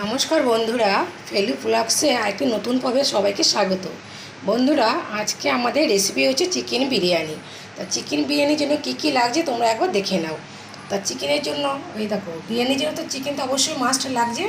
নমস্কার বন্ধুরা, ফেলু ফ্লাক্সে আরেকটি নতুন পর্বে সবাইকে স্বাগত। বন্ধুরা, আজকে আমাদের রেসিপি হচ্ছে চিকেন বিরিয়ানি। তা চিকেন বিরিয়ানির জন্য কী কী লাগছে তোমরা একবার দেখে নাও। তা চিকেনের জন্য, এই দেখো, বিরিয়ানির জন্য তো চিকেন তো অবশ্যই মাস্ট লাগছে।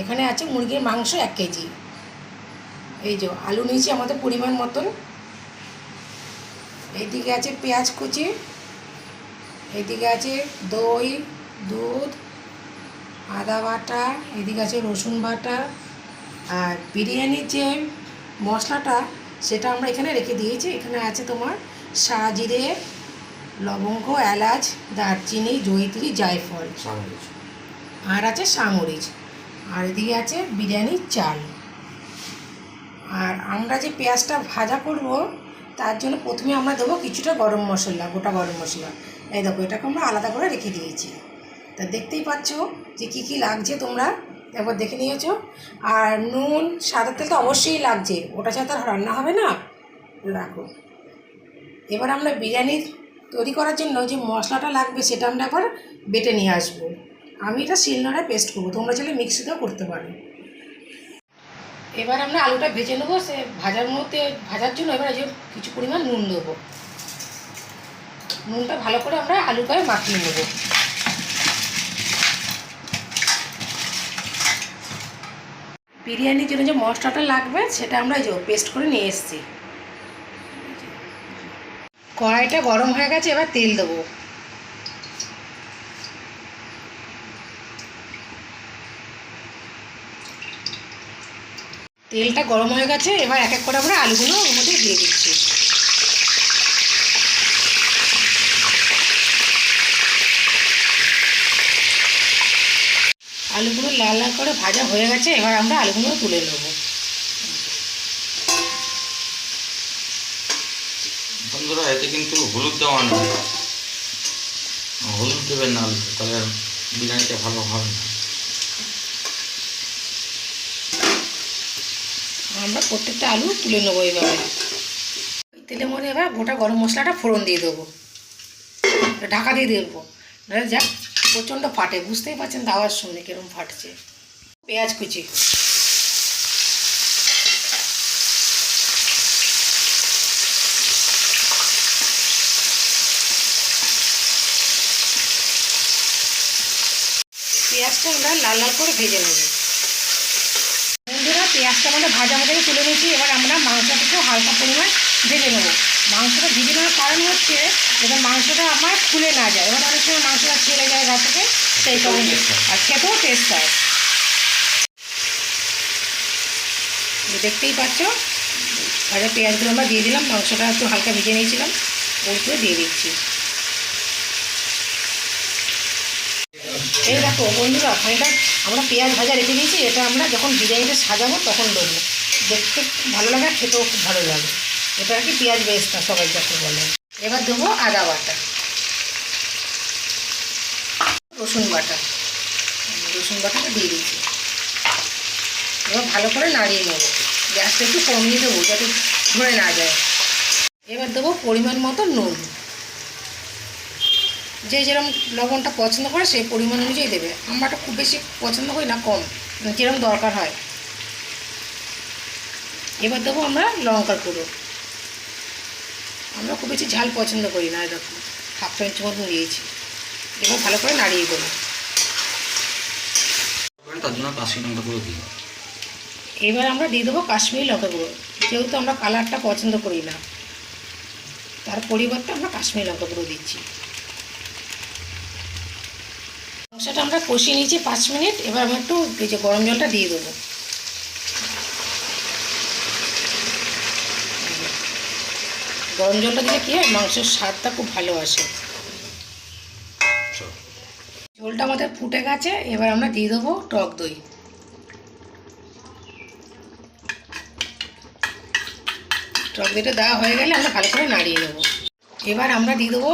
এখানে আছে মুরগির মাংস এক কেজি। এই যে, আলু নিয়েছি আমাদের পরিমাণ মতন। এইদিকে আছে পেঁয়াজ কুচি। এইদিকে আছে দই, দুধ আদা বাটা এদিকে আছে রসুন বাটা আর বিরিয়ানির যে মশলাটা সেটা আমরা এখানে রেখে দিয়েছি। এখানে আছে তোমার সাজিরে লবঙ্গ এলাচ দারচিনি জয়িত্রী জায়ফল। আর আছে সামরিচ। আর এদিকে আছে বিরিয়ানির চাল। আর আমরা যে পেঁয়াজটা ভাজা করব তার জন্য প্রথমে আমরা দেবো কিছুটা গরম মশলা গোটা গরম মশলা। এই দেখো এটাকে আমরা আলাদা করে রেখে দিয়েছি। তা দেখতেই পাচ্ছ যে কী কী লাগছে তোমরা। একবার দেখে নিয়েছো। আর নুন, সাদা তেল তো অবশ্যই লাগছে। ওটা ছাড়া আর রান্না হবে না। রাখো। এবার আমরা বিরিয়ানি তৈরি করার জন্য যে মশলাটা লাগবে সেটা আমরা একবার বেটে নিয়ে আসব। আমি এটা শিলনোড়ায় পেস্ট করব। তোমরা চাইলে মিক্সিতেও করতে পারো। এবার আমরা আলুটা ভেজে নেব। সে ভাজার মধ্যে, ভাজার জন্য এবার যে কিছু পরিমাণ নুন দেবো। নুনটা ভালো করে আমরা আলু গায়ে মাখিয়ে নেব। বিরিয়ানির জন্য যে মশলাটা লাগবে, সেটা আমরা যে পেস্ট করে নিয়ে এসেছি। কড়াইটা গরম হয়ে গেছে, এবার তেল দেবো। তেলটা গরম হয়ে গেছে, এবার এক এক করে আমরা আলুগুলো ওর মধ্যে দিয়ে দিচ্ছি আলুগুলো লাল লাল করে ভাজা হয়ে গেছে এবার আমরা আলুগুলো তুলে নেব। বন্ধুরা এতে কিন্তু হলুদ দেওয়া নেই। হলুদ দেবেন না আলুতে তাহলে বিরিয়ানিটা ভালো হবে না। আমরা প্রত্যেকটা আলু তুলে নেব ওই তেলের মধ্যে এবার গোটা গরম মশলাটা ফোড়ন দিয়ে দেবো। ঢাকা দিয়ে দেবো। যাক প্রচণ্ড ফাটে, বুঝতেই পারছেন দাওয়ার শুনে কিরম ফাটছে। পেঁয়াজ কুচি। পেঁয়াজটা আমরা লাল লাল করে ভেজে নেব। বন্ধুরা, পেঁয়াজটা আমাদের ভাজা ভাজা তুলে নিয়েছি, এবার আমরা মাংসটাকে হালকা পরিমাণ ভেজে নেব। মাংসটা ভেজে নেওয়ার কারণ হচ্ছে যাতে মাংসটা আমার খুলে না যায়। এবার অনেক সময় মাংসটা ছেড়ে যায় গা থেকে সেই কারণে। আর খেতেও টেস্ট হয়। দেখতেই পাচ্ছ ভাজা পেঁয়াজগুলো আমরা দিয়ে দিলাম মাংসটা একটু হালকা ভিজে নিয়েছিলাম ওইগুলো দিয়ে দিচ্ছি। এই দেখো বন্ধুরা এটা আমরা পেঁয়াজ ভাজা রেখে দিয়েছি এটা আমরা যখন বিরিয়ানিটা সাজাবো তখন দেবো। দেখতে খুব ভালো লাগে খেতেও খুব ভালো লাগে। এটা আর কি পেঁয়াজ বেস্তা সবাই যাকে বলে। এবার দেবো আদা বাটা। রসুন বাটা। রসুন বাটাটা দিয়ে দিচ্ছি। এবার ভালো করে নাড়িয়ে নেব। গ্যাসটা একটু কমিয়ে দেবো যাতে ধরে না যায়। এবার দেবো পরিমাণ মতো নুন। যে যেরকম লবণটা পছন্দ করে সেই পরিমাণ অনুযায়ী দেবে। আমরাটা খুব বেশি পছন্দ করি না, কম। যেরকম দরকার হয়। এবার দেবো আমরা লঙ্কার গুঁড়ো। আমরা খুব বেশি ঝাল পছন্দ করি না এরকম হাফ চামচ মতন দিয়েছি এবার ভালো করে নাড়িয়ে দেবো। তার জন্য কাশি লঙ্কা করে দিই এবার আমরা দিয়ে দেবো কাশ্মীরি লঙ্কা গুঁড়ো যেহেতু আমরা কালারটা পছন্দ করি না তার পরিবর্তে আমরা কাশ্মীরি লঙ্কা গুঁড়ো দিচ্ছি। মশলাটা আমরা কষিয়ে নিয়েছি পাঁচ মিনিট। এবার আমরা একটু এই যে গরম জলটা দিয়ে দেবো। গরম জলটা দিলে কী হয়? মাংসের স্বাদটা খুব ভালো আসে। ঝোলটা আমাদের ফুটে গেছে এবার আমরা দিয়ে দেবো টক দই। টক দইটা দেওয়া হয়ে গেলে আমরা ভালো করে নাড়িয়ে নেব এবার আমরা দিয়ে দেবো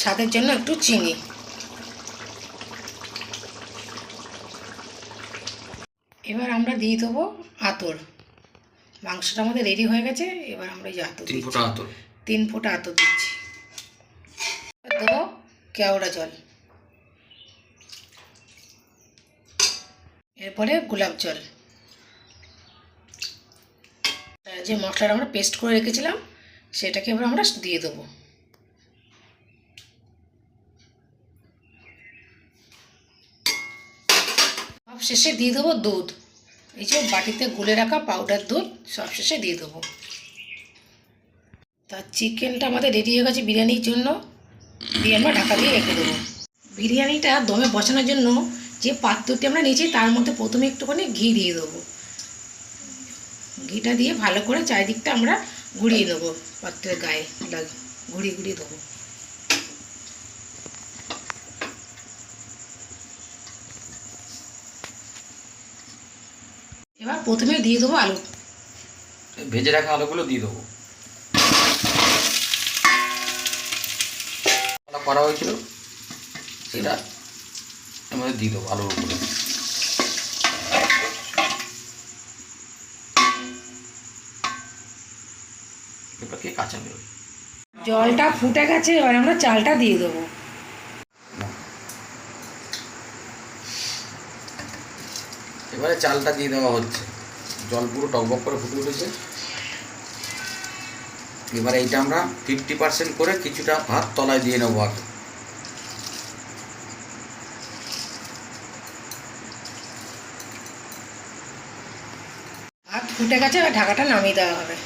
স্বাদের জন্য একটু চিনি। এবার আমরা দিয়ে দেবো আতর। মাংসটা আমাদের রেডি হয়ে গেছে এবার আমরা এই যে আতর। আতর। তিন ফোঁটা আতর দিচ্ছি। দেবো কেওড়া জল। এরপরে গোলাপ জল। যে মশলাটা আমরা পেস্ট করে রেখেছিলাম, সেটাকে এবার আমরা দিয়ে দেবো। সব শেষে দিয়ে দেবো দুধ। এই যে বাটিতে গুলে রাখা পাউডার দুধ সব শেষে দিয়ে দেবো। তা চিকেনটা আমাদের রেডি হয়ে গেছে বিরিয়ানির জন্য। আমরা ঢাকা দিয়ে রেখে দেবো। বিরিয়ানিটা দমে বসানোর জন্য যে পাত্রটি আমরা নিয়েছি, তার মধ্যে প্রথমে একটুখানি ঘি দিয়ে দেবো। ঘিটা দিয়ে ভালো করে চারিদিকটা আমরা ঘুরিয়ে দেবো পাত্রের গায়ে। ঘুরিয়ে ঘুরিয়ে দেবো। এবার প্রথমে দিয়ে দেবো আলু। ভেজে রাখা আলুগুলো দিয়ে দেবো। করা হয়েছিল সেটা মধ্যে দিয়ে দেবো আলুর উপরে। কাঁচা বেরোয় জলটা ফুটে গেছে এবার আমরা চালটা দিয়ে দেবো। এবারে চালটা দিয়ে দেওয়া হচ্ছে। জল পুরো টকবক করে ফুটে উঠেছে। এবারে এইটা আমরা ফিফটি পার্সেন্ট করে কিছুটা ভাত তলায় দিয়ে নেব আগে। ফুটে গেছে, এবার ঢাকাটা নামিয়ে দেওয়া হবে।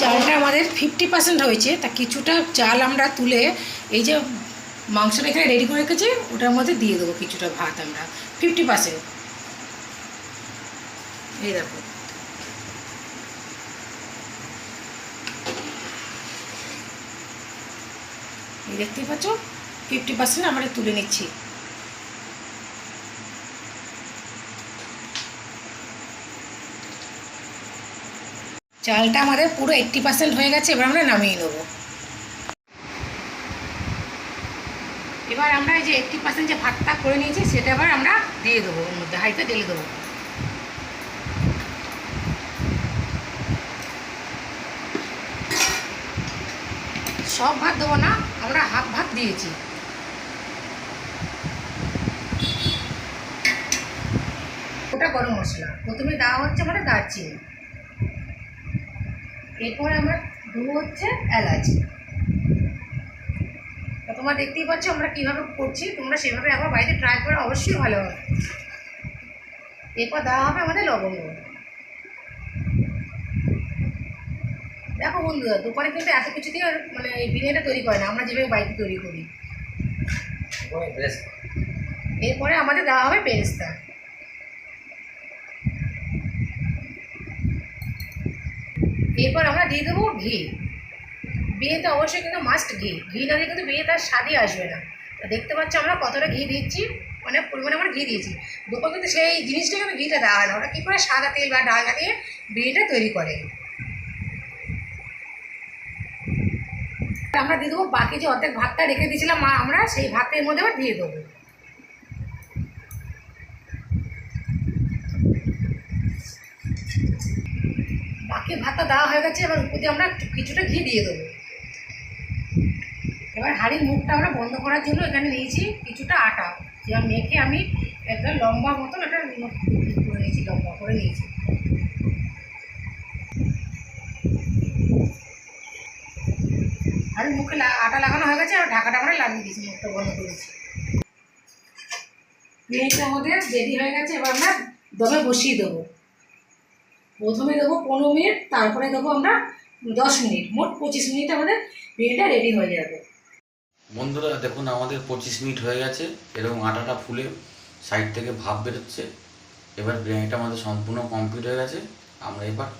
চালটা আমাদের ফিফটি পার্সেন্ট হয়েছে, তা কিছুটা চাল আমরা তুলে এই যে মাংসটা এখানে রেডি করে রেখেছি, ওটার মধ্যে দিয়ে দেবো কিছুটা ভাত আমরা ফিফটি পার্সেন্ট এই দেখো। এই দেখতেই পাচ্ছ? ফিফটি পার্সেন্ট আমরা তুলে নিচ্ছি। চালটা আমাদের পুরো এইট্টি পার্সেন্ট হয়ে গেছে, এবার আমরা নামিয়ে নেব। এবার আমরা এই যে এইট্টি পার্সেন্ট যে ভাতটা করে নিয়েছি, সেটা এবার আমরা দিয়ে দেবো ওর মধ্যে হাইতে ঢেলে দেবো। সব ভাত দেবো না, আমরা হাফ ভাত দিয়েছি। ওটা গরম মশলা, প্রথমে দেওয়া হচ্ছে আমাদের দারচিনি। এরপরে আমরা দেবো হচ্ছে এলাচ। তোমরা দেখতেই পাচ্ছ আমরা কীভাবে করছি, তোমরা সেভাবে একবার বাড়িতে ট্রাই করে, অবশ্যই ভালো হবে। এরপর দেওয়া হবে আমাদের লবঙ্গ। দেখো বন্ধুরা দোকানে কিন্তু এত কিছু দিয়ে মানে এই বিরিয়ানিটা তৈরি করে না আমরা যেভাবে বাড়িতে তৈরি করি। এরপরে আমাদের দেওয়া হবে পেরেস্তা। এরপর আমরা দিয়ে দেবো ঘি। বিয়েতে অবশ্যই কিন্তু মাস্ট ঘি। ঘি না দিয়ে কিন্তু বিয়ে তার স্বাদই আসবে না। তা দেখতে পাচ্ছ আমরা কতটা ঘি দিচ্ছি অনেক পরিমাণে আমরা ঘি দিয়েছি। দোকান কিন্তু সেই জিনিসটাকে কিন্তু ঘিটা দেওয়া হয় না ওরা কী করে সাদা তেল বা ডালটা দিয়ে বিয়েটা তৈরি করে। আমরা দিয়ে দেবো, বাকি যে অর্ধেক ভাতটা রেখে দিয়েছিলাম মা, আমরা সেই ভাতের মধ্যে আবার দিয়ে দেবো। বাকি ভাতটা দেওয়া হয়ে গেছে, এবার উপর আমরা কিছুটা ঘি দিয়ে দেবো। এবার হাঁড়ির মুখটা আমরা বন্ধ করার জন্য এখানে নিয়েছি কিছুটা আটা। যা মেখে আমি একটা লম্বা মতন একটা করে নিয়েছি, লম্বা করে নিয়েছি হাঁড়ির মুখে লা- আটা লাগানো হয়ে গেছে, আর ঢাকাটা আমরা লাগিয়ে দিয়েছি, মুখটা বন্ধ করেছি বিরিয়ানিটা আমাদের রেডি হয়ে গেছে, এবার আমরা দমে বসিয়ে দেবো। প্রথমে দেবো পনেরো মিনিট, তারপরে দেবো আমরা দশ মিনিট। মোট পঁচিশ মিনিট আমাদের বিরিয়ানিটা রেডি হয়ে যাবে। বন্ধুরা, দেখুন, আমাদের পঁচিশ মিনিট হয়ে গেছে। এরকম আটাটা ফুলে সাইড থেকে ভাপ বেরোচ্ছে। এবার বিরিয়ানিটা আমাদের সম্পূর্ণ কমপ্লিট হয়ে গেছে। আমরা এবার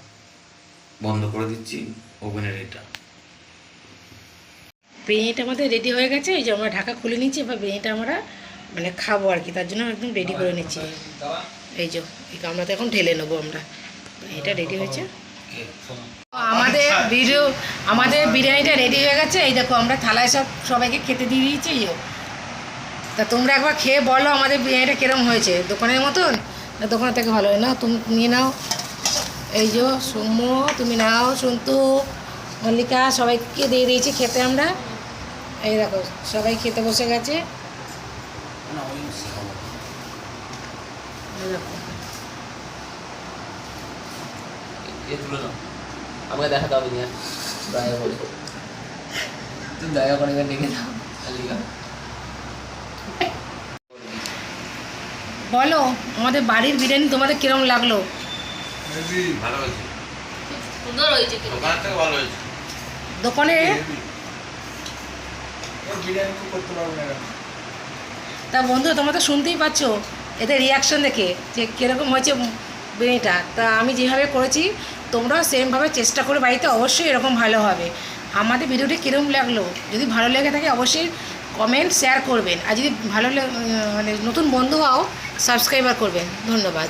বন্ধ করে দিচ্ছি ওভেনের এটা। বিরিয়ানিটা আমাদের রেডি হয়ে গেছে, এই যে আমরা ঢাকা খুলে নিচ্ছি এবার বিরিয়ানিটা আমরা মানে খাব আর কি, তার জন্য একদম রেডি করে নিচ্ছি। এই যে, এই গামলাতে এখন ঢেলে নেব আমরা। এটা রেডি হয়েছে। আমাদের ভিডিও আমাদের বিরিয়ানিটা রেডি হয়ে গেছে। এই দেখো, আমরা থালায় সব সবাইকে খেতে দিয়ে দিয়েছি। তা তোমরা একবার খেয়ে বলো আমাদের বিরিয়ানিটা কিরম হয়েছে। দোকানের মতন? না, দোকানের থেকে ভালো হয়। না তুমি নিয়ে নাও। এই যে, সৌম্য, তুমি নাও, সন্তু, মল্লিকা, সবাইকে দিয়ে দিয়েছি খেতে আমরা। এই দেখো সবাই খেতে বসে গেছে। না আমাকে দেখাতে হবে নিয়ে দয়া করে। তুমি দয়া করে ডেকে দাও বলো আমাদের বাড়ির বিরিয়ানি তোমাদের কিরম লাগল? ভালো হয়েছে। সুন্দর হয়েছে দোকানে? বিরিয়ানি করতে পারব না তা বন্ধু তোমরা তো শুনতেই পাচ্ছ এদের রিয়াকশন দেখে যে কীরকম হয়েছে বিরিয়ানিটা। তা আমি যেভাবে করেছি তোমরাও সেমভাবে চেষ্টা করে বাড়িতে অবশ্যই এরকম ভালো হবে। আমাদের ভিডিওটি কীরকম লাগল? যদি ভালো লেগে থাকে অবশ্যই কমেন্ট শেয়ার করবেন। আর যদি ভালো মানে নতুন বন্ধু হও সাবস্ক্রাইবার করবেন। ধন্যবাদ।